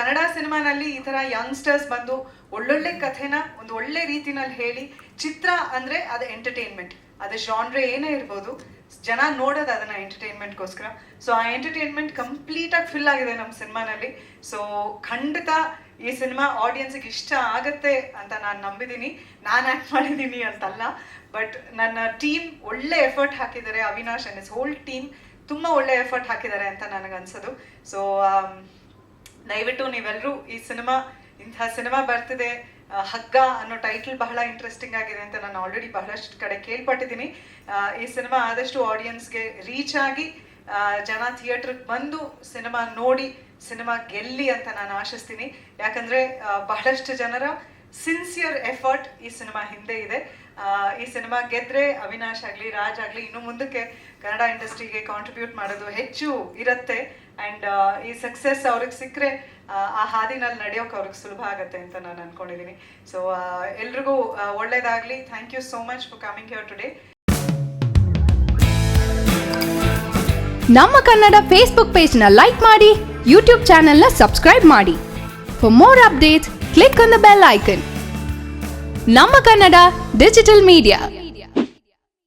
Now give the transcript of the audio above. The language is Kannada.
ಕನ್ನಡ ಸಿನಿಮಾನಲ್ಲಿ ಈ ತರ ಯಂಗ್ಸ್ಟರ್ಸ್ ಬಂದು ಒಳ್ಳೊಳ್ಳೆ ಕಥೆನ ಒಂದು ಒಳ್ಳೆ ರೀತಿನಲ್ಲಿ ಹೇಳಿ, ಚಿತ್ರ ಅಂದ್ರೆ ಅದು ಎಂಟರ್ಟೈನ್ಮೆಂಟ್ ಅದು ಜಾನ್ರೆ ಏನೇ ಇರ್ಬೋದು, ಜನ ನೋಡೋದು ಅದನ್ನ ಎಂಟರ್ಟೈನ್ಮೆಂಟ್ಗೋಸ್ಕರ ಸೊ ಆ ಎಂಟರ್ಟೈನ್ಮೆಂಟ್ ಕಂಪ್ಲೀಟ್ ಆಗಿ ಫಿಲ್ ಆಗಿದೆ ನಮ್ಮ ಸಿನಿಮಾನಲ್ಲಿ. ಸೊ ಖಂಡಿತ ಈ ಸಿನಿಮಾ ಆಡಿಯನ್ಸ್ಗೆ ಇಷ್ಟ ಆಗತ್ತೆ ಅಂತ ನಾನು ನಂಬಿದ್ದೀನಿ ನಾನು ಆ್ಯಕ್ಟ್ ಮಾಡಿದ್ದೀನಿ ಅಂತಲ್ಲ. ಬಟ್ ನನ್ನ ಟೀಮ್ ಒಳ್ಳೆ ಎಫರ್ಟ್ ಹಾಕಿದ್ದಾರೆ. Avinash and his whole team ತುಂಬ ಒಳ್ಳೆ ಎಫರ್ಟ್ ಹಾಕಿದ್ದಾರೆ ಅಂತ ನನಗೆ ಅನ್ಸೋದು ಸೊ ದಯವಿಟ್ಟು ನೀವೆಲ್ಲರೂ ಈ ಸಿನಿಮಾ ಇಂತಹ ಸಿನಿಮಾ ಬರ್ತಿದೆ ಹಗ್ಗ ಅನ್ನೋ ಟೈಟಲ್ ಬಹಳ ಇಂಟ್ರೆಸ್ಟಿಂಗ್ ಆಗಿದೆ ಅಂತ ನಾನು ಆಲ್ರೆಡಿ ಬಹಳಷ್ಟು ಕಡೆ ಕೇಳ್ಪಟ್ಟಿದ್ದೀನಿ. ಈ ಸಿನಿಮಾ ಆದಷ್ಟು ಆಡಿಯನ್ಸ್ಗೆ ರೀಚ್ ಆಗಿ ಜನ ಥಿಯೇಟ್ರಿಗೆ ಬಂದು ಸಿನಿಮಾ ನೋಡಿ, ಸಿನಿಮಾ ಗೆಲ್ಲಿ ಅಂತ ನಾನು ಆಶಿಸ್ತೀನಿ. ಯಾಕಂದ್ರೆ ಬಹಳಷ್ಟು ಜನರ ಸಿನ್ಸಿಯರ್ ಎಫರ್ಟ್ ಈ ಸಿನಿಮಾ ಹಿಂದೆ ಇದೆ. ಈ ಸಿನಿಮಾ ಗೆದ್ರೆ ಅವಿನಾಶ್ ಆಗಲಿ, ರಾಜ್ ಆಗಲಿ ಇನ್ನು ಮುಂದಕ್ಕೆ ಕನ್ನಡ ಇಂಡಸ್ಟ್ರಿಗೆ ಕಾಂಟ್ರಿಬ್ಯೂಟ್ ಮಾಡೋದು ಹೆಚ್ಚು ಇರುತ್ತೆ. ಆ್ಯಂಡ್ ಈ ಸಕ್ಸಸ್ ಅವ್ರಿಗೆ ಸಿಕ್ಕರೆ, ಆ ಹಾದಿನಲ್ಲಿ ನಡೆಯೋಕೆ ಅವ್ರಿಗೆ ಸುಲಭ ಆಗುತ್ತೆ ಅಂತ ನಾನು ಅನ್ಕೊಂಡಿದ್ದೀನಿ ಸೊ ಎಲ್ರಿಗೂ ಒಳ್ಳೇದಾಗಲಿ. Thank you so much for coming here today ನಮ್ಮ ಕನ್ನಡ ಫೇಸ್ಬುಕ್ ಪೇಜ್ನ ಲೈಕ್ ಮಾಡಿ ಯೂಟ್ಯೂಬ್ ಚಾನೆಲ್ನ ಸಬ್ಸ್ಕ್ರೈಬ್ ಮಾಡಿ. For more updates click on the bell icon ನಮ್ಮ ಕನ್ನಡ ಡಿಜಿಟಲ್ ಮೀಡಿಯಾ